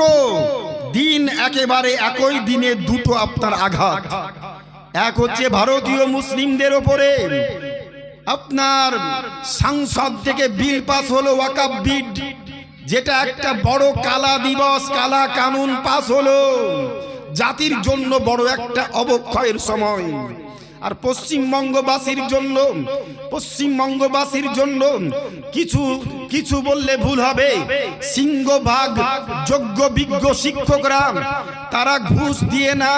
দুটো দিন একেবারে একই দিনে দুটো আপনার আঘাত। এক হচ্ছে ভারতীয় মুসলিমদের ওপরে। আপনার সংসদ থেকে বিল পাস হলো ওয়াকাব বিড যেটা একটা বড় কালা দিবস, কালা কানুন পাস হলো। জাতির জন্য বড় একটা অবক্ষয়ের সময়। আর পশ্চিমবঙ্গবাসীর জন্য পশ্চিমবঙ্গবাসীর জন্য কিছু কিছু বললে ভুল হবে। সিংহভাগ যোগ্য বিজ্ঞ শিক্ষকরা তারা ঘুষ দিয়ে না।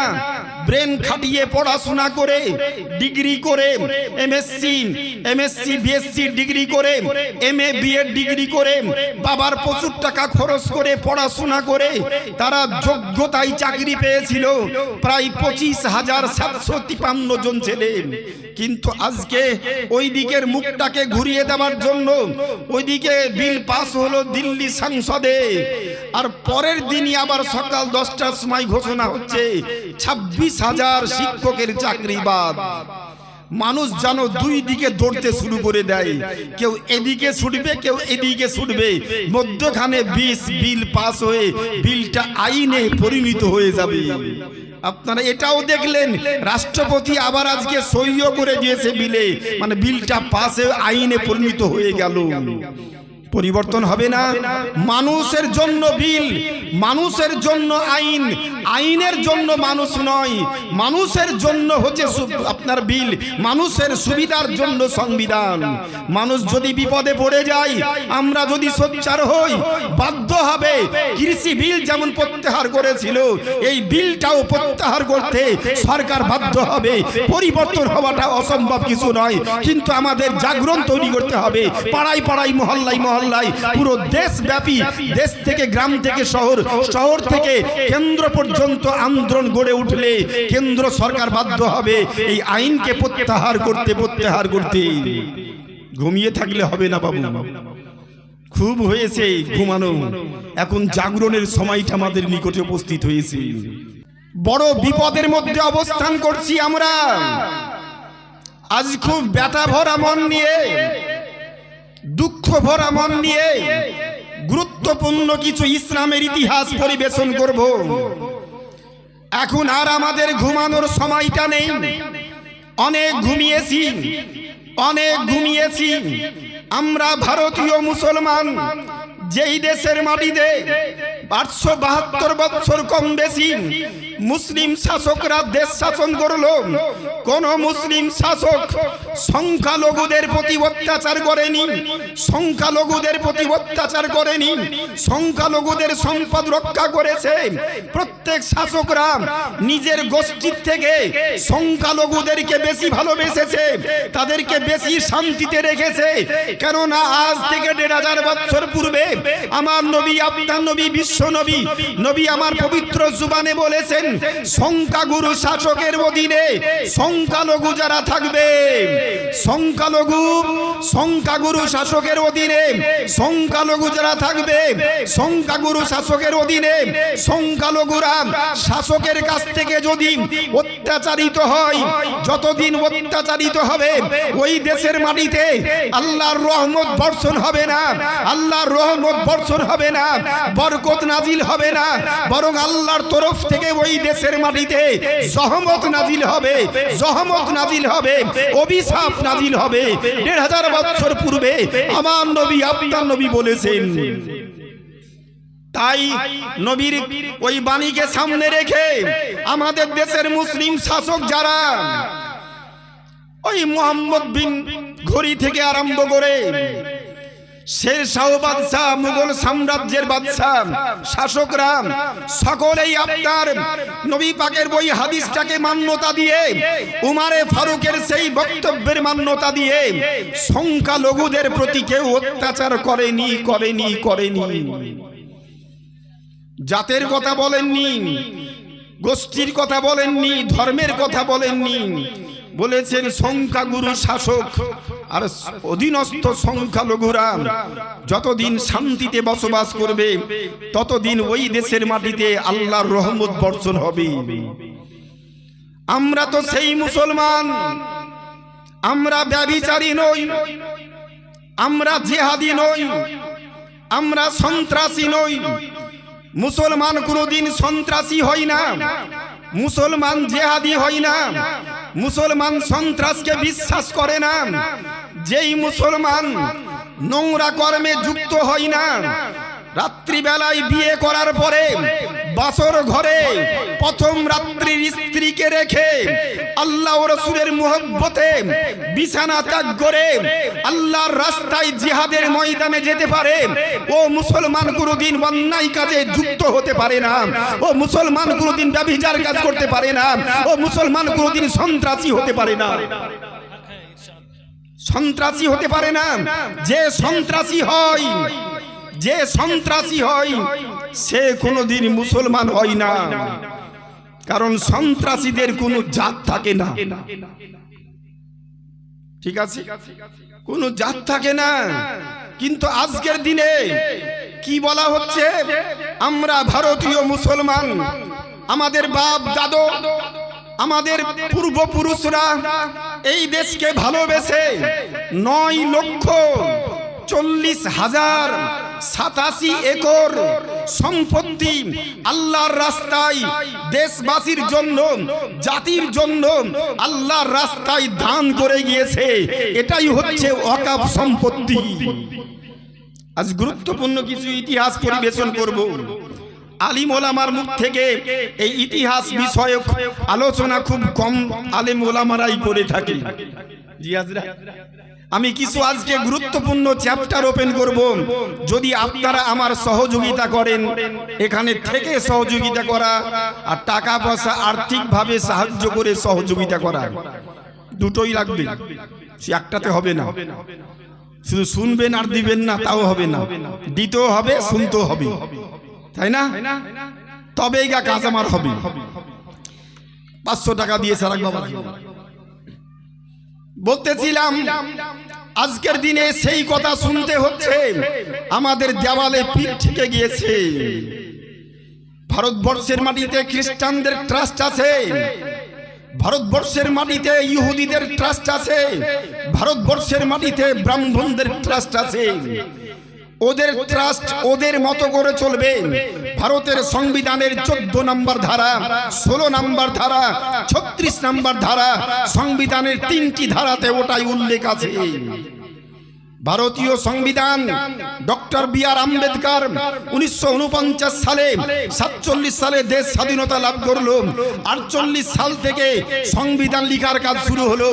ব্রেন খাটিয়ে পড়াশোনা করে, ডিগ্রি করে এমএসসি এমএসসি বিএসসি ডিগ্রি করে এম এ বিএড ডিগ্রি করে, বাবার প্রচুর টাকা খরচ করে পড়াশোনা করে, তারা যোগ্যতায় চাকরি পেয়েছিল, প্রায় পঁচিশ হাজার সাতশো তিপান্ন জন ছেলে। কিন্তু আজকে ওই দিকের মুখটাকে ঘুরিয়ে দেওয়ার জন্য, ওইদিকে বিল পাস হলো দিল্লি সংসদে। আর পরের দিনই আবার সকাল দশটার সময় ঘোষণা হচ্ছে, ছাব্বিশ হাজার শিক্ষকের চাকরি বাদ। মানুষ যেন দুই দিকে দৌড়তে শুরু করে দেয়। কেউ এদিকে ছুটবে, কেউ এদিকে ছুটবে। মধ্যখানে বিশ বিল পাস হয়ে বিলটা আইনে পরিণত হয়ে যাবে। আপনারা এটাও দেখলেন, রাষ্ট্রপতি আবার আজকে সইও করে দিয়েছে বিলে। মানে বিলটা পাশে আইনে পরিণত হয়ে গেল। পরিবর্তন হবে না। মানুষের জন্য বিল, মানুষের জন্য আইন, আইনের জন্য মানুষ নয়। মানুষের জন্য হচ্ছে আপনার বিল, মানুষের সুবিধার জন্য সংবিধান। মানুষ যদি বিপদে পড়ে যায়, আমরা যদি সোচ্চার হই, বাধ্য হবে। কৃষি বিল যেমন প্রত্যাহার করেছিল, এই বিলটাও প্রত্যাহার করতে সরকার বাধ্য হবে। পরিবর্তন হওয়াটা অসম্ভব কিছু নয়, কিন্তু আমাদের জাগরণ তৈরি করতে হবে। পাড়ায় পাড়ায় মহল্লায় মহল্লায় পুরো দেশব্যাপী, দেশ থেকে গ্রাম থেকে শহর শহর থেকে কেন্দ্র পর্যন্ত আন্দোলন গড়ে উঠলে কেন্দ্র সরকার বাধ্য হবে এই আইনকে প্রত্যাহার করতে প্রত্যাহার করতে। ঘুমিয়ে থাকলে হবে না বাবু। খুব হয়েছে ঘুমানো। এখন জাগরণের সময়টা আমাদের নিকটে উপস্থিত হয়েছে। বড় বিপদের মধ্যে অবস্থান করছি আমরা। আজ খুব ব্যথা ভরা মন নিয়ে দুঃখ ভরা মন নিয়ে গুরুত্বপূর্ণ কিছু ইসলামের ইতিহাস পরিবেশন করব। এখন আর আমাদের ঘুমানোর সময়টা নেই। অনেক ঘুমিয়েছি। অনেক ঘুমিয়েছি। আমরা ভারতীয় মুসলমান, যেই দেশের মাটিতে আটশো বাহাত্তর বছর কম বেশি মুসলিম শাসকরা দেশ শাসন করল। কোন মুসলিম শাসক সংখ্যালঘুদের প্রতি অত্যাচার করেনি, সংখ্যালঘুদের প্রতি অত্যাচার করেনি, সংখ্যালঘুদের সম্পদ রক্ষা করেছে। প্রত্যেক শাসকরা নিজের গোষ্ঠীর থেকে সংখ্যালঘুদেরকে বেশি ভালোবেসেছে, তাদেরকে বেশি শান্তিতে রেখেছে। কেননা আজ থেকে দেড় হাজার বছর পূর্বে আমার নবী, আপনার নবী, বিশ্ব নবী নবী আমার পবিত্র জুবানে বলেছেন সংখ্যাগুরু শাসকের অধীনে সংখ্যালঘু যারা থাকবে, সংখ্যালঘু, সংখ্যাগুরু শাসকের অধীনে সংখ্যালঘু যারা থাকবে, সংখ্যাগুরু শাসকের অধীনে সংখ্যালঘুরা শাসকের কাছ থেকে যদি অত্যাচারিত হয়, যতদিন অত্যাচারিত হবে, ওই দেশের মাটিতে আল্লাহর রহমত বর্ষণ হবে না, আল্লাহর রহমত বর্ষণ হবে না, বরকত নাজিল হবে না, বরং আল্লাহর তরফ থেকে ওই দেশের মাটিতে জহমত নাজিল হবে, জহমত নাজিল হবে, অভিশাপ নাজিল হবে। দেড় হাজার বছর পূর্বে আমার নবী আপনার নবী বলেছেন, তাই নবীর ওই বাণীকে সামনে রেখে আমাদের দেশের মুসলিম শাসক যারা, ওই মোহাম্মদ বিন ঘড়ি থেকে আরম্ভ করে শের শাহ বাদশাহ, মুঘল সাম্রাজ্যের বাদশাহ শাসকরা সকলেই আপনার নবী পাকের বই হাদিসটাকে মান্যতা দিয়ে, উমারে ফারুকের সেই বক্তব্যের মান্যতা দিয়ে, সংখ্যালঘুদের প্রতি কেউ অত্যাচার করেনি করেনি করেনি। জাতের কথা বলেননি, গোষ্ঠীর কথা বলেননি, ধর্মের কথা বলেননি, বলেছেন সংখ্যাগুরু শাসক আর অধীনস্থ সংখ্যালঘুরা যতদিন শান্তিতে বসবাস করবে, ততদিন ওই দেশের মাটিতে আল্লাহর রহমত বর্ষণ হবে। আমরা তো সেই মুসলমান, আমরা ব্যবিচারী নই, আমরা জেহাদি নই, আমরা সন্ত্রাসী নই। মুসলমান কোনোদিন সন্ত্রাসী হয় না, মুসলমান জেহাদি হয় না, মুসলমান সন্ত্রাসকে বিশ্বাস করে না যেই মুসলমান নোংরা কর্মে যুক্ত হয় না, রাত্রিবেলায় বিয়ে করার পরে বাসর ঘরে প্রথম রাত্রির স্ত্রীকে রেখে আল্লাহ রসুলের মোহব্বতে বিছানা ত্যাগ করে আল্লাহর রাস্তায় জিহাদের ময়দানে যেতে পারে। ও মুসলমান কোনোদিন অন্যায় কাজে যুক্ত হতে পারে না। ও মুসলমান কোনোদিন ব্যভিচার কাজ করতে পারে না। ও মুসলমান কোনোদিন সন্ত্রাসী হতে পারে না। সন্ত্রাসী হতে পারে না। যে সন্ত্রাসী হয়, যে সন্ত্রাসী হয়, সে কোনোদিন মুসলমান হয় না। কারণ সন্ত্রাসীদের কোনো জাত থাকে না। ঠিক আছে? কোনো জাত থাকে না। কিন্তু আজকের দিনে কি বলা হচ্ছে? আমরা ভারতীয় মুসলমান, আমাদের বাপ, দাদু আমাদের পূর্বপুরুষরা এই দেশকে ভালোবেসে নয় লক্ষ চল্লিশ হাজার সাতাশি একর সম্পত্তি আল্লাহর রাস্তায় দেশবাসীর জন্য জাতির জন্য আল্লাহর রাস্তায় দান করে গিয়েছে। এটাই হচ্ছে অকাপ সম্পত্তি। আজ গুরুত্বপূর্ণ কিছু ইতিহাস পরিবেশন করব। আলিম ওলামার মুখ থেকে এই ইতিহাস বিষয়ক আলোচনা খুব কম আলিম ওলামারাই করে থাকে। আমি কিছু আজকে গুরুত্বপূর্ণ চ্যাপ্টার ওপেন করব। যদি আপনারা আমার সহযোগিতা করেন, এখানে থেকে সহযোগিতা করা আর টাকা পয়সা আর্থিকভাবে সাহায্য করে সহযোগিতা করা, দুটোই লাগবে। সে একটাতে হবে না। শুধু শুনবেন আর দিবেন না, তাও হবে না। দিতেও হবে, শুনতেও হবে। তাই না? তবেই গা কাজ আমার হবে। পাঁচশো টাকা দিয়ে সারাক বাবা বলতেছিলাম, আজকের দিনে সেই কথা শুনতে হচ্ছে, আমাদের দেওয়ালে পিঠ থেকে গিয়েছে। ভারতবর্ষের মাটিতে খ্রিস্টানদের ট্রাস্ট আছে, ভারতবর্ষের মাটিতে ইহুদিদের ট্রাস্ট আছে, ভারতবর্ষের মাটিতে ব্রাহ্মণদের ট্রাস্ট আছে। ওদের ট্রাস্ট ওদের মতো করে চলবে। ভারতের সংবিধানের চোদ্দ নম্বর ধারা ষোলো নম্বর ধারা ছত্রিশ নম্বর ধারা সংবিধানের তিনটি ধারাতে ওটাই উল্লেখ আছে। ভারতীয় সংবিধান, ডক্টর বি আর আম্বেদকর উনিশশো ঊনপঞ্চাশ সালে, সাতচল্লিশ সালে দেশ স্বাধীনতা লাভ করল। আটচল্লিশ সাল থেকে সংবিধান লিখার কাজ শুরু হলো।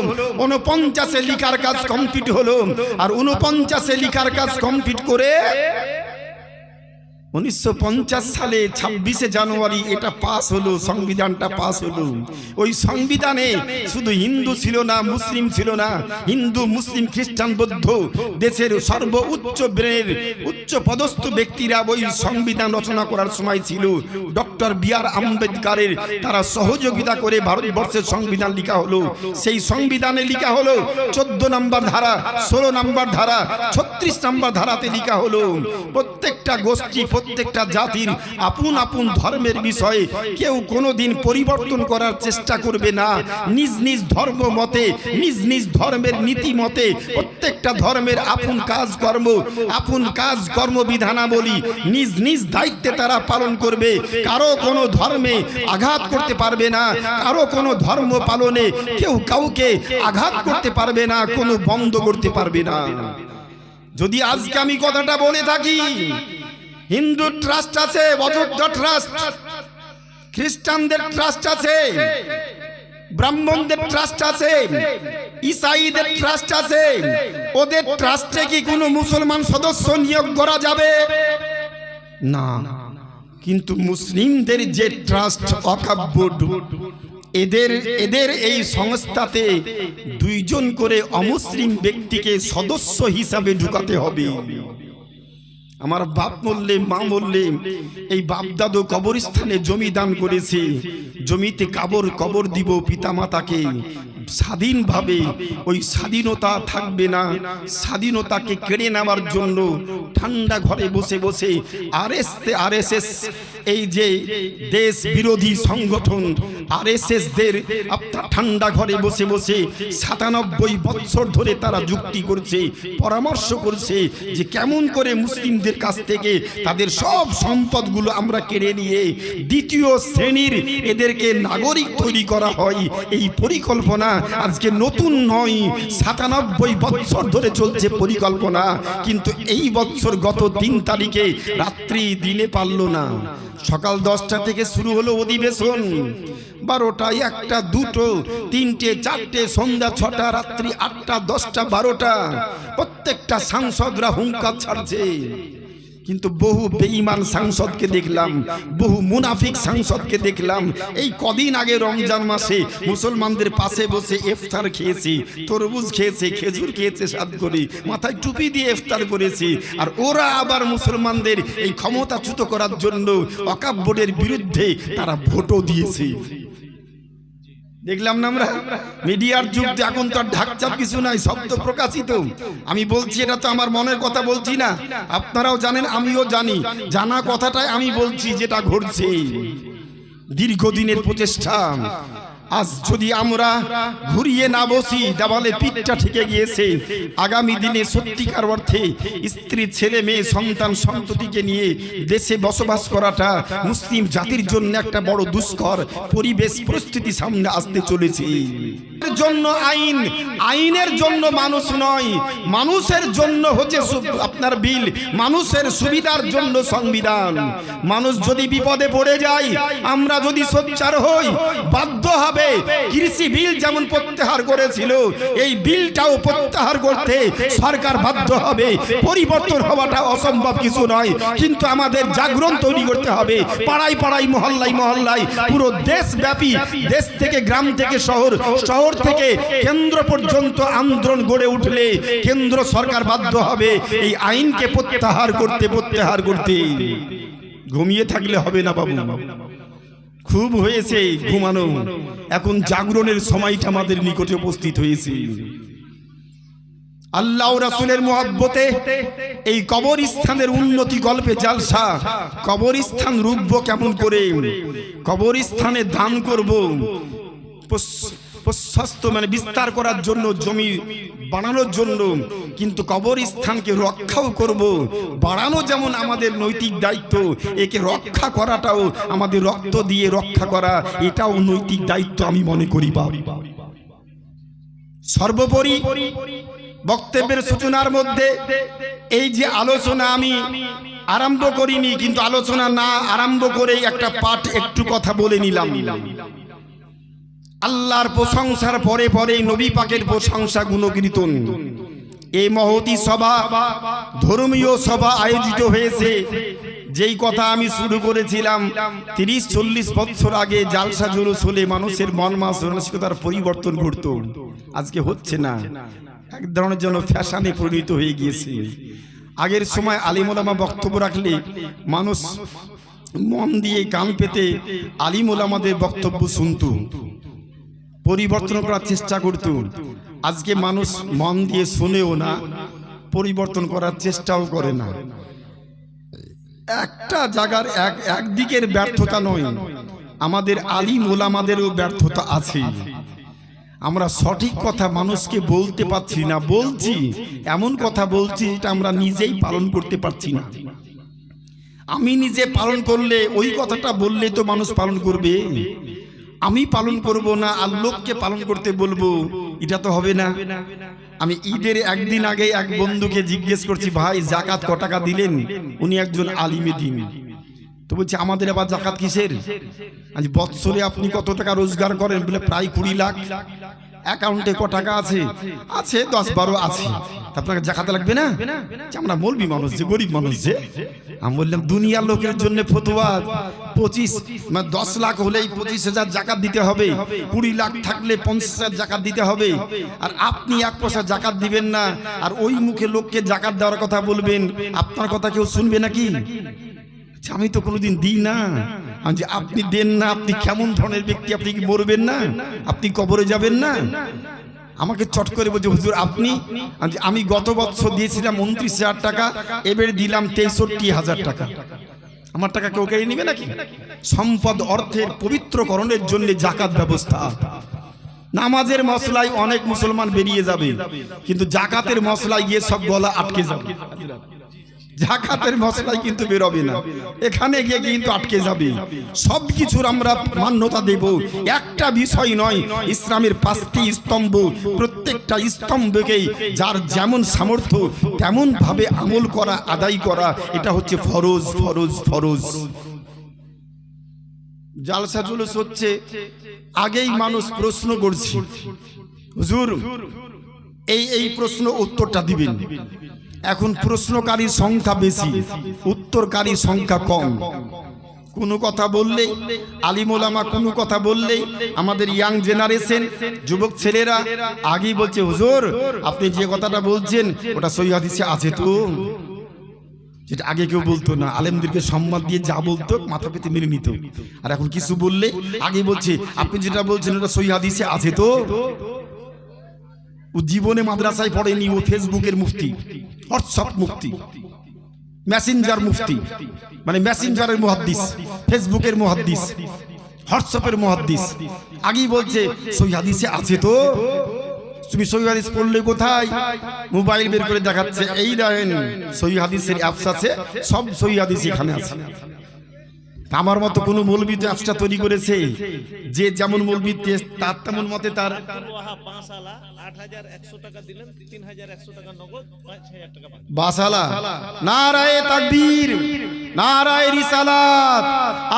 উনপঞ্চাশে লিখার কাজ কমপ্লিট হলো। আর উনপঞ্চাশে লিখার কাজ কমপ্লিট করে উনিশশো পঞ্চাশ সালে ছাব্বিশে জানুয়ারি এটা পাস হলো, সংবিধানটা পাস হলো। ওই সংবিধানে শুধু হিন্দু ছিল না, মুসলিম ছিল না, হিন্দু, মুসলিম, খ্রিস্টান, বৌদ্ধ দেশের সর্ব উচ্চ ব্রেনের উচ্চ পদস্থ ব্যক্তিরা ওই সংবিধান রচনা করার সময় ছিল। ডক্টর বি আর আম্বেদকারের তারা সহযোগিতা করে ভারতবর্ষের সংবিধান লিখা হলো। সেই সংবিধানে লিখা হলো, চোদ্দ নম্বর ধারা, ষোলো নম্বর ধারা, ছত্রিশ নম্বর ধারাতে লিখা হলো। প্রত্যেকটা গোষ্ঠী প্রত্যেকটা জাতির আপন আপন ধর্মের বিষয়ে কেউ কোনোদিন পরিবর্তন করার চেষ্টা করবে না। নিজ নিজ ধর্ম মতে, নিজ নিজ ধর্মের নীতি মতে প্রত্যেকটা ধর্মের আপন কাজ কর্ম, আপন কাজ কর্ম বিধানাবলী নিজ নিজ দায়িত্বে তারা পালন করবে। কারও কোনো ধর্মে আঘাত করতে পারবে না, কারও কোনো ধর্ম পালনে কেউ কাউকে আঘাত করতে পারবে না, কোনো বন্ধ করতে পারবে না। যদি আজকে আমি কথাটা বলে থাকি হিন্দু ট্রাস্ট আছে অযোধ্যা ট্রাস্ট খ্রিস্টানদের ট্রাস্ট আছে, ব্রাহ্মণদের ট্রাস্ট আছে, ইসাইদের ট্রাস্ট আছে, ওদের ট্রাস্টে কি কোনো মুসলমান সদস্য নিয়োগ করা যাবে? না। কিন্তু মুসলিমদের যে ট্রাস্ট অকাব্য, এদের এদের এই সংস্থাতে দুইজন করে অমুসলিম ব্যক্তিকে সদস্য হিসাবে ঢুকাতে হবে। আমার বাপ বললে মা মরলে, এই বাপ দাদু কবরস্থানে জমি দান করেছে। জমিতে কাবর কবর দিব পিতা মাতাকে স্বাধীনভাবে ওই স্বাধীনতা থাকবে না। স্বাধীনতাকে কেড়ে নেওয়ার জন্য ঠান্ডা ঘরে বসে বসে R S R S S এই যে দেশ বিরোধী সংগঠন আর এসদের আপনার ঠান্ডা ঘরে বসে বসে সাতানব্বই বছর ধরে তারা যুক্তি করছে, পরামর্শ করছে যে কেমন করে মুসলিমদের কাছ থেকে তাদের সব সম্পদগুলো আমরা কেড়ে নিয়ে দ্বিতীয় শ্রেণির এদেরকে নাগরিক তৈরি করা হয়। এই পরিকল্পনা আজকে নতুন নয়, সাতানব্বই বছর ধরে চলছে পরিকল্পনা, কিন্তু এই বছর গত তিন তারিখে রাত্রি দিনে পারল না। সকাল দশটা থেকে শুরু হলো অধিবেশন। বারোটা একটা, দুটো, তিনটে, চারটে, সন্ধ্যা ছটা, রাত্রি আটটা, দশটা, বারোটা। প্রত্যেকটা সাংসদরা হুঙ্কার ছাড়ছে। কিন্তু বহু বেঈমান সাংসদকে দেখলাম, বহু মুনাফিক সাংসদকে দেখলাম। এই কদিন আগে রমজান মাসে মুসলমানদের পাশে বসে ইফতার খেয়েছি, তরমুজ খেয়েছে, খেজুর খেয়েছে সাদ করে, মাথায় টুপি দিয়ে ইফতার করেছি। আর ওরা আবার মুসলমানদের এই ক্ষমতাচ্যুত করার জন্য অকাপ বোর্ডের বিরুদ্ধে তারা ভোটও দিয়েছে। দেখলাম না আমরা? মিডিয়ার যুগ এখন তো আর ঢাকচাপ কিছু নাই তো প্রকাশিত। আমি বলছি, এটা তো আমার মনের কথা বলছি না। আপনারাও জানেন, আমিও জানি। জানা কথাটাই আমি বলছি, যেটা ঘটছে। দীর্ঘদিনের প্রচেষ্টা। আজ যদি আমরা ঘুরিয়ে না বসি, দেওয়ালে পিঠটা ঠেকে গিয়েছে, আগামী দিনে সত্যিকার অর্থে স্ত্রী, ছেলে, মেয়ে, সন্তান, সন্ততিকে নিয়ে দেশে বসবাস করাটা মুসলিম জাতির জন্য একটা বড় দুষ্কর পরিবেশ, পরিস্থিতি সামনে আসতে চলেছে। জন্য আইন, আইনের জন্য মানুষ নয়, মানুষের জন্য হচ্ছে আপনার বিল, মানুষের সুবিধার জন্য সংবিধান। মানুষ যদি বিপদে পড়ে যায়, আমরা যদি সোচ্চার হই, বাধ্য হবে কৃষি বিল যেমন প্রত্যাহার করেছিল, এই বিলটাও প্রত্যাহার করতে সরকার বাধ্য হবে। পরিবর্তন হওয়াটা অসম্ভব কিছু নয়, কিন্তু আমাদের জাগরণ তৈরি করতে হবে। পাড়ায় পাড়ায়, মহল্লায় মহল্লায়, পুরো দেশব্যাপী, দেশ থেকে গ্রাম থেকে শহর শহর থেকে কেন্দ্র পর্যন্ত আন্দোলন গড়ে উঠলে কেন্দ্র সরকার বাধ্য হবে এই আইনকে প্রত্যাহার করতে প্রত্যাহার করতে। ঘুমিয়ে থাকলে হবে না বাবু। খুব হয়েছে ঘুমানো। এখন জাগরণের সময়টা আমাদের নিকটে উপস্থিত হয়েছে। আল্লাহ রাসুলের মোহাব্বতে এই কবরস্থানের উন্নতি গল্পে জালসা কবরস্থান রুখবো কেমন করে? কবরস্থানে দান করব। প্রশস্ত মানে বিস্তার করার জন্য, জমি বানানোর জন্য, কিন্তু কবরস্থানকে রক্ষাও করব। বাড়ানো যেমন আমাদের নৈতিক দায়িত্ব, একে রক্ষা করাটাও আমাদের রক্ত দিয়ে রক্ষা করা, এটাও নৈতিক দায়িত্ব আমি মনে করি বাবা সর্বোপরি বক্তব্যের সূচনার মধ্যে এই যে আলোচনা আমি আরম্ভ করিনি, কিন্তু আলোচনা না আরম্ভ করেই একটা পাঠ একটু কথা বলে নিলাম। আল্লাহর প্রশংসার পরে পরে নবী পাকের প্রশংসা গুণকীর্তন এই মহতি সভা ধর্মীয় সভা আয়োজিত হয়েছে। যেই কথা আমি শুরু করেছিলাম, তিরিশ চল্লিশ বছর আগে জালসা জুলুস হলে মানুষের মন মানসিকতার পরিবর্তন ঘটত। আজকে হচ্ছে না। এক ধরনের জন্য ফ্যাশনে পরিণত হয়ে গিয়েছে। আগের সময় আলিমোলামা বক্তব্য রাখলে মানুষ মন দিয়ে কান পেতে আলিমোলামাদের বক্তব্য শুনতো। পরিবর্তন করার চেষ্টা করত। আজকে মানুষ মন দিয়ে শুনেও না পরিবর্তন করার চেষ্টাও করে না। একটা জায়গার এক একদিকের ব্যর্থতা নয় আমাদের আলিম ওলামাদেরও ব্যর্থতা আছে। আমরা সঠিক কথা মানুষকে বলতে পারছি না বলছি এমন কথা বলছি যেটা আমরা নিজেই পালন করতে পারছি না। আমি নিজে পালন করলে ওই কথাটা বললে তো মানুষ পালন করবে। আমি পালন করব না, আর লোককে পালন করতে বলব, এটা তো হবে না। আমি ঈদের একদিন আগে এক বন্ধুকে জিজ্ঞেস করছি, ভাই, জাকাত ক টাকা দিলেন? উনি একজন আলিমে দিন। তো বলছি, আমাদের আবার জাকাত কিসের? আজ বৎসরে আপনি কত টাকা রোজগার করেন? বলে, প্রায় কুড়ি লাখ। অ্যাকাউন্টে ক টাকা আছে? আছে দশ বারো আছে। আপনাকে জাকাতে লাগবে না? আমরা মলবি মানুষ যে গরিব মানুষ যে। আমি বললাম দুনিয়ার লোকের জন্য ফতুয়া পঁচিশ মানে দশ লাখ হলেই পঁচিশ হাজার জাকাত দিতে হবে। কুড়ি লাখ থাকলে পঞ্চাশ হাজার জাকাত দিতে হবে। আর আপনি এক পয়সা জাকাত দিবেন না। আর ওই মুখে লোককে জাকাত দেওয়ার কথা বলবেন। আপনার কথা কেউ শুনবে নাকি? আচ্ছা, আমি তো কোনোদিন দিই না। আমি যে আপনি দেন না, আপনি কেমন ধরনের ব্যক্তি, আপনি কি মরবেন না? আপনি কবরে যাবেন না? আমাকে চট করে বলছে, হুজুর, আপনি আমি গত বছর দিয়েছিলাম উনত্রিশ হাজার টাকা, এবার দিলাম তেষট্টি হাজার টাকা। আমার টাকা কেউ কেড়ে নিবে নাকি? সম্পদ অর্থের পবিত্রকরণের জন্য জাকাত ব্যবস্থা। নামাজের মশলায় অনেক মুসলমান বেরিয়ে যাবে, কিন্তু জাকাতের মশলায় গিয়ে সব গলা আটকে যাবে। জাকাতের মশলায় কিন্তু বেরোবে না। এখানে গিয়ে কিন্তু আটকে যাবে। সব কিছুর আমরা মান্যতা দেব। একটা বিষয় নয়, ইসলামের পাঁচটি স্তম্ভ। প্রত্যেকটা স্তম্ভকেই যার যেমন সামর্থ্য তেমন ভাবে আমল করা, আদায় করা, এটা হচ্ছে ফরজ ফরজ ফরজ। জালসা জুলুস হচ্ছে, আগেই মানুষ প্রশ্ন করছে, হুজুর, এই এই প্রশ্ন উত্তরটা দিবেন। এখন প্রশ্নকারীর সংখ্যা বেশি উত্তরকারীর সংখ্যা কম। কোনো কথা বললেই আলিমোলামা কোনো কথা বললে আমাদের ইয়াং জেনারেশন যুবক ছেলেরা আগেই বলছে হুজুর আপনি যে কথাটা বলছেন ওটা সহি হাদিসে আছে তো? যেটা আগে কেউ বলতো না আলেমদেরকে সম্মান দিয়ে যা বলতো মাথা পেতে মেনে নিত। আর এখন কিছু বললে আগে বলছে আপনি যেটা বলছেন ওটা সহি হাদিসে আছে তো? ও জীবনে মাদ্রাসায় পড়েনি, ও ফেসবুকের মুফতি, হোয়াটসঅ্যাপ মুফতি, মেসেঞ্জার মুফতি মানে মেসেঞ্জারের মুহাদ্দিস, ফেসবুকের মুহাদ্দিস, হোয়াটসঅ্যাপের মুহাদ্দিস। আগেই বলছে সহি হাদিসে আছে তো? তুমি সহি হাদিস পড়লে কোথায়? মোবাইল বের করে দেখাচ্ছে, এই দেখেন সহি হাদিসের অ্যাপস আছে, সব সহি হাদিস এখানে আছে। আমার মতো কোনো মৌলবি অ্যাপসটা তৈরি করেছে যে যেমন মৌলবি তার তেমন মতে তার বাসালা নারায়ে তাকবীর। নারায়ে রিসালাত।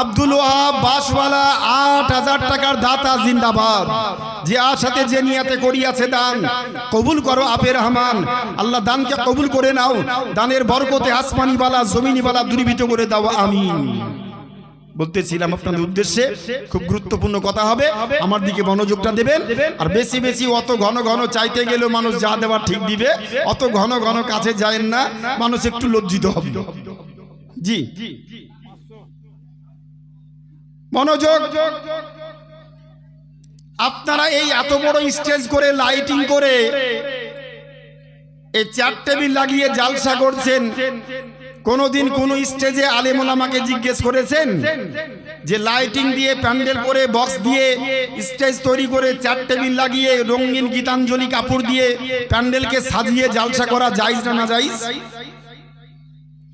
আব্দুল ওয়াহাব বাসওয়ালা আট হাজার টাকার দাতা জিন্দাবাদ। যে আশাতে যে নিয়াতে করিয়াছে দান কবুল করো আপে রহমান। আল্লাহ দানকে কবুল করে নাও। দানের বরকতে আসমানি বালা জমিনি বালা দূরীভূত করে দাও আমিন। বলতেছিলাম আপনাদের উদ্দেশ্যে খুব গুরুত্বপূর্ণ কথা হবে। আমার দিকে মনোযোগটা দেবেন। আর বেশি বেশি অত ঘন ঘন চাইতে গেলেও মানুষ যা দেওয়ার ঠিক দিবে। অত ঘন ঘন কাছে যায় না। মানুষ একটু লজ্জিত হবে। জি। মনোযোগ। আপনারা এই এত বড় স্টেজ করে লাইটিং করে এই চেয়ার টেবিল লাগিয়ে জালসা করছেন। কোনোদিন কোন স্টেজে আলেমুল আমাকে জিজ্ঞেস করেছেন যে লাইটিং দিয়ে প্যান্ডেল করে বক্স দিয়ে স্টেজ তৈরি করে চেয়ার টেবিল লাগিয়ে রঙিন গীতাঞ্জলি কাপড় দিয়ে প্যান্ডেলকে সাজিয়ে জালসা করা যাইজ না না যাইজ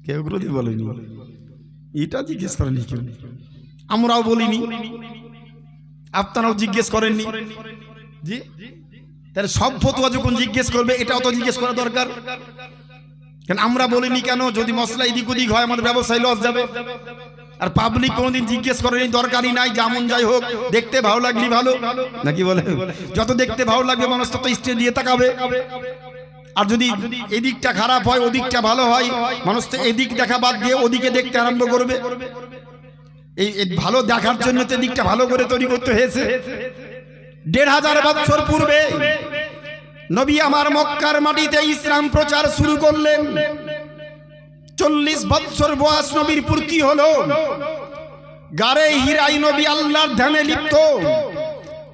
কেউ কোনোদিন বলেনি? এটা জিজ্ঞেস করেনি কেউ। আমরাও বলিনি। আপনারাও জিজ্ঞেস করেননি। জি? তাহলে সব ফতুয়া যখন জিজ্ঞেস করবে, এটাও তো জিজ্ঞেস করা দরকার। কেন আমরা বলিনি কেন? যদি মশলা এদিক ওদিক হয়, আমাদের ব্যবসায় লস যাবে। আর পাবলিক কোনোদিন জিজ্ঞেস করেনি, দরকারই নাই, যেমন যাই হোক, দেখতে ভালো লাগলি ভালো। নাকি বলে? যত দেখতে ভালো লাগবে মানুষ তত স্টে দিয়ে তাকাবে। আর যদি এদিকটা খারাপ হয়, ওদিকটা ভালো হয়, মানুষ তো এদিক দেখা বাদ দিয়ে ওদিকে দেখতে আরম্ভ করবে। এই এই ভালো দেখার জন্য তো এদিকটা ভালো করে তৈরি করতে হয়েছে। দেড় হাজার বছর পূর্বে নবী আমার মক্কার মাটিতে ইসলাম প্রচার শুরু করলেন। চল্লিশ বৎসর বয়স নবীর পূর্তি হলো। গারে হিরাই নবী আল্লাহর ধ্যানে লিপ্ত।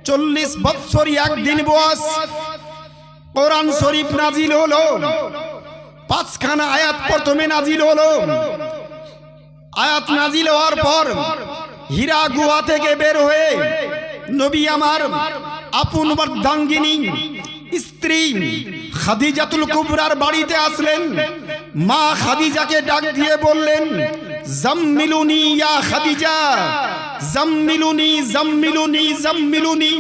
চল্লিশ বছরই একদিন বয়স। কোরআন শরীফ নাজিল হলো। পাঁচখানা আয়াত প্রথমে নাজিল হলো। আয়াত নাজিল হওয়ার পর হীরা গুহা থেকে বের হয়ে নবী আমার আপন বর্ধাঙ্গিনী স্ত্রী খাদিজাতুল কুবরার বাড়িতে আসলেন। মা খাদিজাকে ডাক দিয়ে বললেন, জাম্মিলুনি ইয়া খাদিজা, জাম্মিলুনি জাম্মিলুনি জাম্মিলুনি।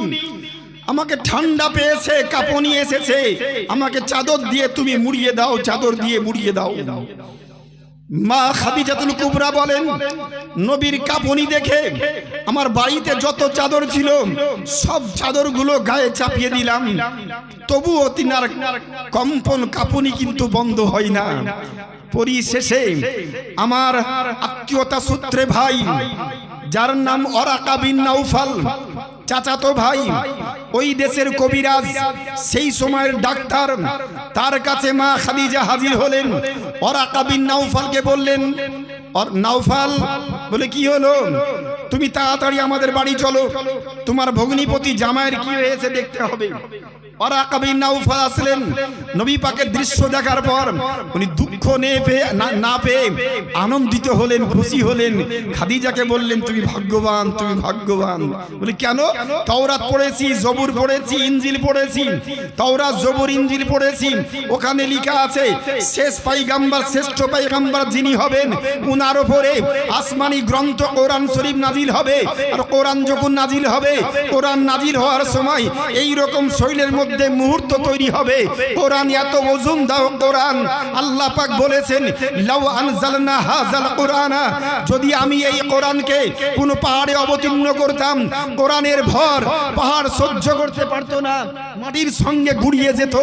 আমাকে ঠান্ডা পেয়েছে, কাঁপনি এসেছে। আমাকে চাদর দিয়ে তুমি মুড়িয়ে দাও, চাদর দিয়ে মুড়িয়ে দাও। মা খাদিজাতুল কুবরা বলেন, নবীর কাপনি দেখে আমার বাড়িতে যত চাদর ছিল, সব চাদরগুলো গায়ে চাপিয়ে দিলাম। তবুও তিনার কম্পন কাপনি কিন্তু বন্ধ হয় না। পরিশেষে আমার আত্মীয়তা সূত্রে ভাই, যার নাম অরাকা বিন নাউফাল চাচাতো ভাই ওই দেশের কবিরাজ সেই সময়ের ডাক্তার তার কাছে মা খাদিজা হাজির হলেন। ওরা কাবিন নাউফালকে বললেন আর নাউফাল বলে কি হলো? তুমি তাড়াতাড়ি আমাদের বাড়ি চলো। তোমার ভগ্নিপতি জামাইয়ের কি হয়েছে দেখতে হবে। আসলেন। দৃশ্য দেখার পর উনি দুঃখ না- পেয়ে আনন্দিত হলেন, খুশি হলেন। খাদিজাকে বললেন, তুমি ভাগ্যবান তুমি ভাগ্যবান। বলি, কেন? পড়েছি পড়েছি ইঞ্জিল পড়েছি। জবুর ইঞ্জিল পড়েছি। ওখানে লেখা আছে, শেষ পাইগাম্বার, শ্রেষ্ঠ পাইগাম্বার যিনি হবেন, উনার ওপরে আসমানি গ্রন্থ কোরআন শরীফ নাজিল হবে। আর কোরআন যখন নাজিল হবে, কোরআন নাজিল হওয়ার সময় এই রকম শৈলের মধ্যে মুহূর্ত তৈরি হবে। কোরআন এত ওজন দাও কোরআন। আল্লাহ পাক বলেছেন, লাউ আনজালনা হাজাল কোরআন। যদি আমি এই কোরআনকে কোনো পাহাড়ে অবতীর্ণ করতাম, কোরআনের ভর পাহাড় সহ্য করতে পারতো না। মাটির সঙ্গে গুড়িয়ে যেত।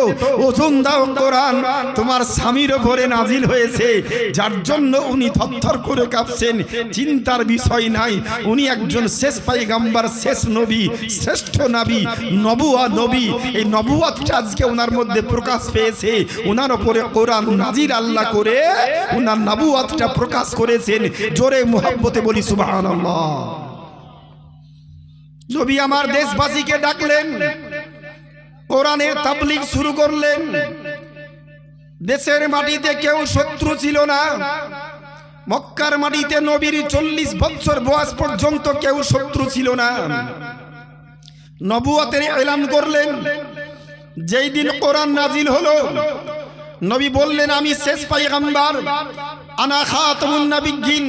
ওজন দাও কোরআন, তোমার স্বামীর ওপরে নাজিল হয়েছে। যার জন্য উনি থরথর করে কাঁপছেন, চিন্তার বিষয় নাই। উনি একজন শেষ পাইগাম্বার, শেষ নবী, শ্রেষ্ঠ নবী, নবুয়া নবী। এই নবুয়াতটা আজকে ওনার মধ্যে প্রকাশ পেয়েছে। ওনার ওপরে কোরআন নাজির আল্লাহ করে ওনার নবুয়াতটা প্রকাশ করেছেন। জোরে মুহাব্বতে বলি, সুবহানাল্লাহ। নবী আমার দেশবাসীকে ডাকলেন। কোরআনের তাবলিগ শুরু করলেন। দেশের মাটিতে কেউ শত্রু ছিল না। মক্কার মাটিতে নবীর চল্লিশ বছর বয়স পর্যন্ত কেউ শত্রু ছিল না। নবুয়াতের এলান করলেন। যেই দিন কোরআন নাজিল হলো নবী বললেন আমি শেষ পাই পাইগাম্বার। আনা খাতামুন নাবিয়্যিন।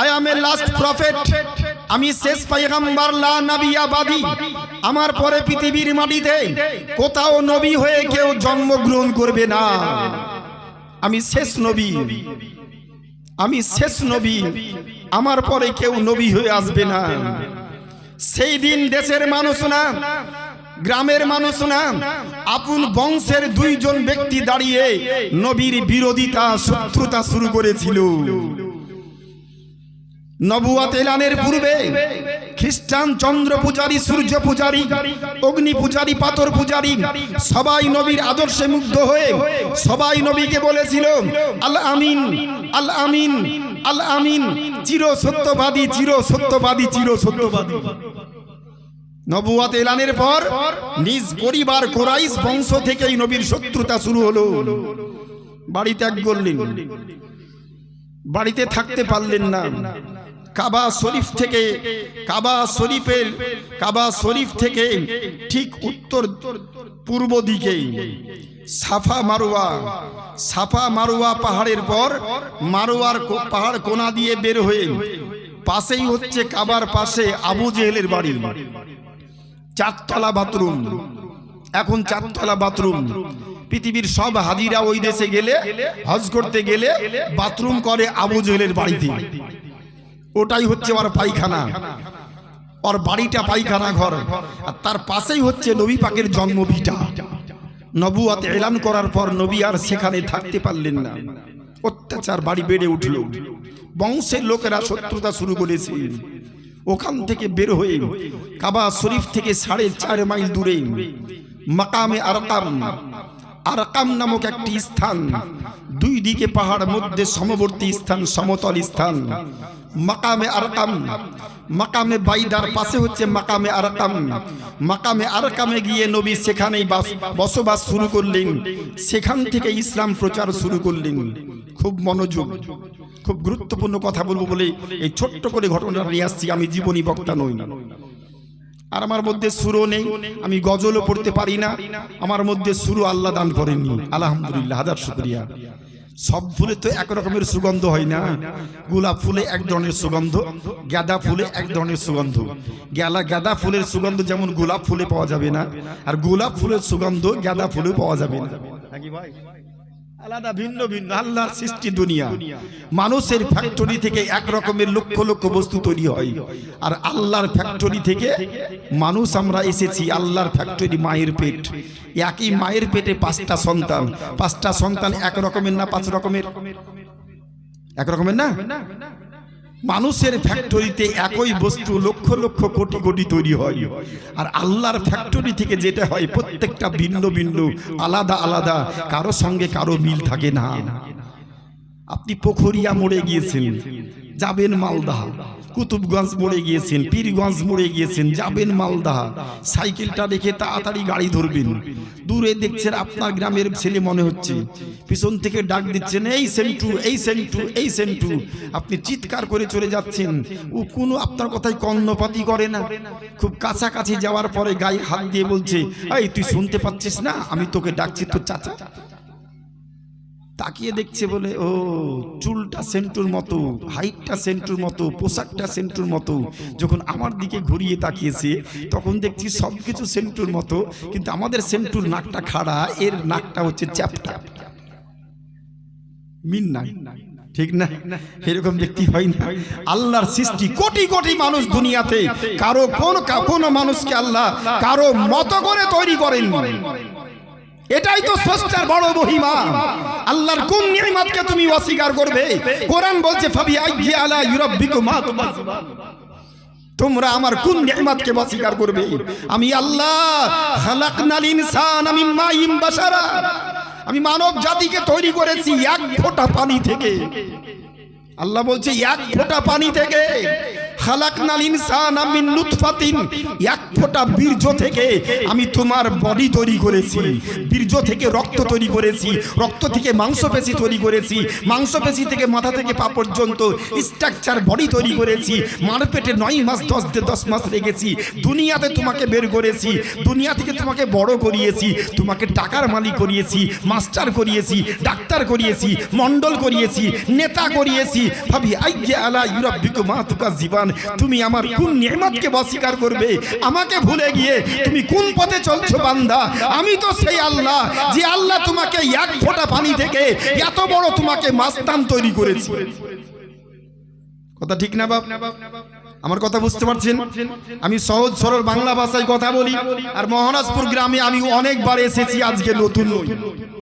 I am a last prophet. আমি শেষ পাইগাম্বার লা নাবিয়াবাদী আমার পরে পৃথিবীর মাটিতে কোথাও নবী হয়ে কেউ জন্মগ্রহণ করবে না। আমি শেষ নবী। আমি শেষ নবী। আমার পরে কেউ নবী হয়ে আসবে না। সেই দিন দেশের মানুষ না গ্রামের মানুষ না আপন বংশের দুইজন ব্যক্তি দাঁড়িয়ে নবীর বিরোধিতা শত্রুতা শুরু করেছিল। নবুয়াত এলানের পূর্বে খ্রিস্টান চন্দ্র পূজারী, সূর্য পূজারী, অগ্নি পূজারী, পাথর পূজারী সবাই নবীর আদর্শে মুগ্ধ হয়ে সবাই নবীকে বলেছিল, আল আমিন আল আমিন আল আমিন চির সত্যবাদী চির সত্যবাদী চির সত্যবাদী নবুয়াত এলানের পর নিজ পরিবার কোরাইশ বংশ থেকেই নবীর শত্রুতা শুরু হলো। বাড়ি ত্যাগ করলেন বাড়িতে থাকতে পারলেন না। কাবা শরীফ থেকে, কাবা শরীফের, কাবা শরীফ থেকে ঠিক উত্তর, পূর্ব দিকে। সাফা মারোয়া সাফা মারোয়া পাহাড়ের পর মারোয়ার পাহাড় কোনা দিয়ে বের হয়ে পাশেই হচ্ছে কাবার পাশে আবু জেহেলের বাড়ি। চারতলা বাথরুম। এখন চারতলা বাথরুম। পৃথিবীর সব হাজিরা ওই দেশে গেলে, হজ করতে গেলে বাথরুম করে আবু জেহেলের বাড়িতে। ওটাই হচ্ছে ওর পায়খানা। ওর বাড়িটা পায়খানা ঘর। আর তার পাশেই হচ্ছে নবী পাকের জন্মভিটা। নবুয়াত এলান করার পর নবী আর সেখানে থাকতে পারলেন না। অত্যাচার বাড়ি বেড়ে উঠল। বংশের লোকেরা শত্রুতা শুরু করেছে। ওখান থেকে বের হয়ে কাবা শরীফ থেকে সাড়ে চার মাইল দূরে মাকামে আরকাম। আরকাম নামক একটি স্থান। দুই দিকে পাহাড় মধ্যে সমবর্তী স্থান, সমতল স্থান। মাকামে আরকাম, মাকামে বাইদার পাশে হচ্ছে মাকামে আরকাম। মাকামে আরকামে গিয়ে নবী সেখানেই বাস- বসবাস শুরু করলেন। সেখান থেকে ইসলাম প্রচার শুরু করলেন। খুব মনোযোগ, খুব গুরুত্বপূর্ণ কথা বলব বলে এই ছোট্ট করে ঘটনাটা নিয়ে আসছি। আমি জীবনী বক্তা নই। আর আমার মধ্যে সুরও নেই। আমি গজলও পড়তে পারি না। আমার মধ্যে সুরও আল্লাহ দান করেননি। আলহামদুলিল্লাহ, হাজার শুক্রিয়া। সব ফুলে তো এক রকমের সুগন্ধ হয় না। গোলাপ ফুলে এক ধরনের সুগন্ধ, গাঁদা ফুলে এক ধরনের সুগন্ধ। গেলা গাঁদা ফুলের সুগন্ধ যেমন গোলাপ ফুলে পাওয়া যাবে না, আর গোলাপ ফুলের সুগন্ধ গাঁদা ফুলে পাওয়া যাবে না। আলাদা, ভিন্ন ভিন্ন। আল্লাহর সৃষ্টি দুনিয়া। মানুষের ফ্যাক্টরি থেকে এক রকমের লক্ষ লক্ষ বস্তু তৈরি হয়। আর আল্লাহর ফ্যাক্টরি থেকে মানুষ আমরা এসেছি আল্লাহর ফ্যাক্টরি মায়ের পেট। একই মায়ের পেটে পাঁচটা সন্তান। পাঁচটা সন্তান এক রকমের না পাঁচ রকমের? এক রকমের না? মানুষের ফ্যাক্টরিতে একই বস্তু লক্ষ লক্ষ কোটি কোটি তৈরি হয়। আর আল্লাহর ফ্যাক্টরি থেকে যেটা হয় প্রত্যেকটা ভিন্ন ভিন্ন আলাদা আলাদা কারও সঙ্গে কারও মিল থাকে না। আপনি পোখরিয়া মরে গিয়েছেন যাবেন মালদা। কুতুবগঞ্জ মোড়ে গিয়েছেন, পীরগঞ্জ মোড়ে গিয়েছেন, যাবেন মালদা। সাইকেলটা দেখে তাড়াতাড়ি গাড়ি ধরবেন। দূরে দেখছেন আপনার গ্রামের ছেলে মনে হচ্ছে। পিছন থেকে ডাক দিচ্ছেন, এই সেন্টু এই সেন্টু এই সেন্টু। আপনি চিৎকার করে চলে যাচ্ছেন। ও কোনো আপনার কথায় কর্ণপাতি করে না। খুব কাছাকাছি যাওয়ার পরে গায়ে হাত দিয়ে বলছে, এই, তুই শুনতে পাচ্ছিস না? আমি তোকে ডাকছি, তোর চাচা। তাকিয়ে দেখছে বলে, ও, চুলটা সেন্টুর মতো, হাইটটা সেন্টুর মতো, পোশাকটা সেন্টুর মতো। যখন আমার দিকে ঘুরিয়ে তাকিয়েছে, তখন দেখছি সব কিছু সেন্টুর মতো, কিন্তু আমাদের সেন্টুর নাকটা খাড়া, এর নাকটা হচ্ছে চ্যাপটা। মিন নাই। ঠিক না? এরকম ব্যক্তি হয় না। আল্লাহর সৃষ্টি কোটি কোটি মানুষ দুনিয়াতে। কারও কোন কোন মানুষকে আল্লাহ কারও মতো করে তৈরি করেন এটাই তো স্রষ্টার বড় মহিমা। আল্লাহর কোন নিয়ামতকে তুমি অস্বীকার করবে? কোরআন বলছে ফাবি আইয়ি আলা ইউরাব্বিকুমা তোমরা আমার কোন নিয়ামতকে অস্বীকার করবে? আমি আল্লাহ খালাকনাল ইনসান আমি মাইম আমি মানব জাতিকে তৈরি করেছি এক ফোঁটা পানি থেকে। আল্লাহ বলছে, এক ফোঁটা পানি থেকে? খালাকনাল ইনসান আমি এক ফোঁটা বীর্য থেকে আমি তোমার বডি তৈরি করেছি। বীর্য থেকে রক্ত তৈরি করেছি। রক্ত থেকে তৈরি করেছি। থেকে মাথা থেকে পা পর্যন্ত স্ট্রাকচার বডি তৈরি করেছি। মার পেটে নয় মাস, দশ দশ মাস রেখেছি। দুনিয়াতে তোমাকে বের করেছি। দুনিয়া থেকে তোমাকে বড় করিয়েছি। তোমাকে টাকার মালিক করিয়েছি মাস্টার করিয়েছি, ডাক্তার করিয়েছি মন্ডল করিয়েছি, নেতা করিয়েছি। ভাবি আইগে আলা ইউরাব্বিকু মা জীবন তুমি আমার কোন নিয়ামতকে অস্বীকার করবে? আমাকে ভুলে গিয়ে তুমি কোন পথে চলছো বান্দা? আমি তো সেই আল্লাহ, যে আল্লাহ তোমাকে এক ফোঁটা পানি থেকে এত বড় তোমাকে মাস্তান তৈরি করেছি। কথা ঠিক না, বাপ? আমার কথা বুঝতে পারছেন? আমি সহজ সরল বাংলা ভাষায় কথা বলি, আর মহারাজপুর গ্রামে আমি অনেকবার এসেছি আজকে নতুন